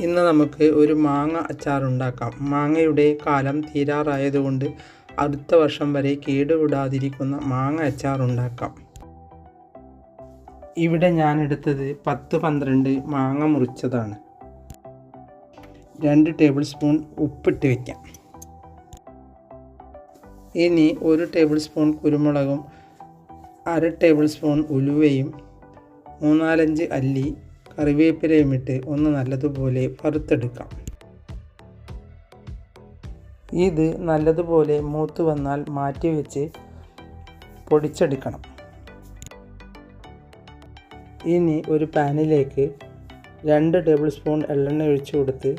ഇന്ന് നമുക്ക് ഒരു മാങ്ങ അച്ചാർ ഉണ്ടാക്കാം. മാങ്ങയുടെ കാലം തീരാറായതുകൊണ്ട് അടുത്ത വർഷം വരെ കേടുവിടാതിരിക്കുന്ന മാങ്ങ അച്ചാർ ഉണ്ടാക്കാം. ഇവിടെ ഞാൻ എടുത്തത് പത്ത് പന്ത്രണ്ട് മാങ്ങ മുറിച്ചതാണ്. രണ്ട് ടേബിൾ സ്പൂൺ ഉപ്പിട്ട് വയ്ക്കാം ഇനി ഒരു ടേബിൾ സ്പൂൺ കുരുമുളകും അര ടേബിൾ സ്പൂൺ ഉലുവയും മൂന്നാലഞ്ച് അല്ലി കറിവേപ്പിലയും ഇട്ട് ഒന്ന് നല്ലതുപോലെ വറുത്തെടുക്കാം. ഇത് നല്ലതുപോലെ മൂത്ത് വന്നാൽ മാറ്റി വെച്ച് പൊടിച്ചെടുക്കണം. ഇനി ഒരു പാനിലേക്ക് രണ്ട് ടേബിൾ സ്പൂൺ എള്ളെണ്ണ ഒഴിച്ചു കൊടുത്ത്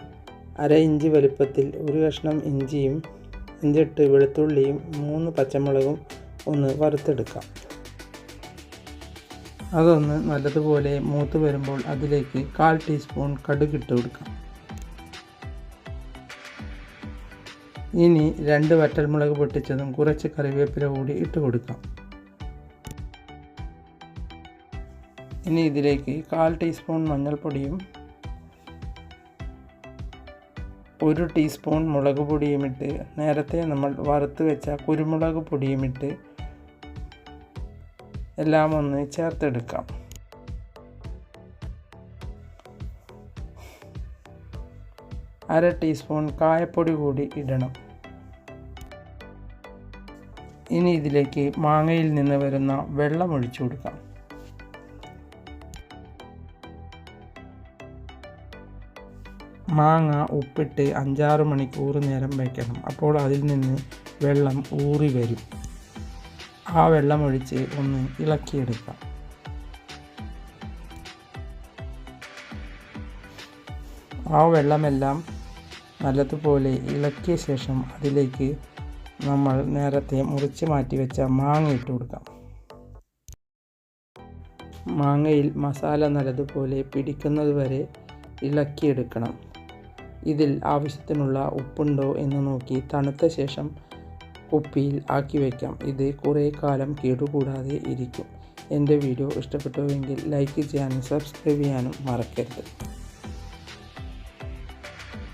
അര ഇഞ്ചി വലുപ്പത്തിൽ ഒരു കഷ്ണം ഇഞ്ചിയും അഞ്ചെട്ട് വെളുത്തുള്ളിയും മൂന്ന് പച്ചമുളകും ഒന്ന് വറുത്തെടുക്കാം. അതൊന്ന് നല്ലതുപോലെ മൂത്ത് വരുമ്പോൾ അതിലേക്ക് കാൽ ടീസ്പൂൺ കടുക് ഇട്ട് കൊടുക്കാം. ഇനി രണ്ട് വറ്റൽമുളക് പൊട്ടിച്ചതും കുറച്ച് കറിവേപ്പില കൂടി ഇട്ട് കൊടുക്കാം. ഇനി ഇതിലേക്ക് കാൽ ടീസ്പൂൺ മഞ്ഞൾപ്പൊടിയും ഒരു ടീസ്പൂൺ മുളക് പൊടിയും ഇട്ട് നേരത്തെ നമ്മൾ വറുത്ത് വെച്ച കുരുമുളക് പൊടിയും ഇട്ട് എല്ലാം ഒന്ന് ചേർത്തെടുക്കാം. അര ടീസ്പൂൺ കായപ്പൊടി കൂടി ഇടണം. ഇനി ഇതിലേക്ക് മാങ്ങയിൽ നിന്ന് വരുന്ന വെള്ളം ഒഴിച്ചു കൊടുക്കാം. മാങ്ങ ഉപ്പിട്ട് അഞ്ചാറ് മണിക്കൂർ നേരം വയ്ക്കണം അപ്പോൾ അതിൽ നിന്ന് വെള്ളം ഊറി വരും. ആ വെള്ളം ഒഴിച്ച് ഒന്ന് ഇളക്കിയെടുക്കാം. ആ വെള്ളമെല്ലാം നല്ലതുപോലെ ഇളക്കിയ ശേഷം അതിലേക്ക് നമ്മൾ നേരത്തെ മുറിച്ച് മാറ്റി വെച്ച മാങ്ങ ഇട്ട് കൊടുക്കാം. മാങ്ങയിൽ മസാല നല്ലതുപോലെ പിടിക്കുന്നത് വരെ ഇളക്കിയെടുക്കണം. ഇതിൽ ആവശ്യത്തിനുള്ള ഉപ്പുണ്ടോ എന്ന് നോക്കി തണുത്ത ശേഷം കുപ്പിയിൽ ആക്കി വയ്ക്കാം ഇത് കുറേ കാലം കേടുകൂടാതെ ഇരിക്കും. എന്റെ വീഡിയോ ഇഷ്ടപ്പെട്ടുവെങ്കിൽ ലൈക്ക് ചെയ്യാനും സബ്സ്ക്രൈബ് ചെയ്യാനും മറക്കരുത്.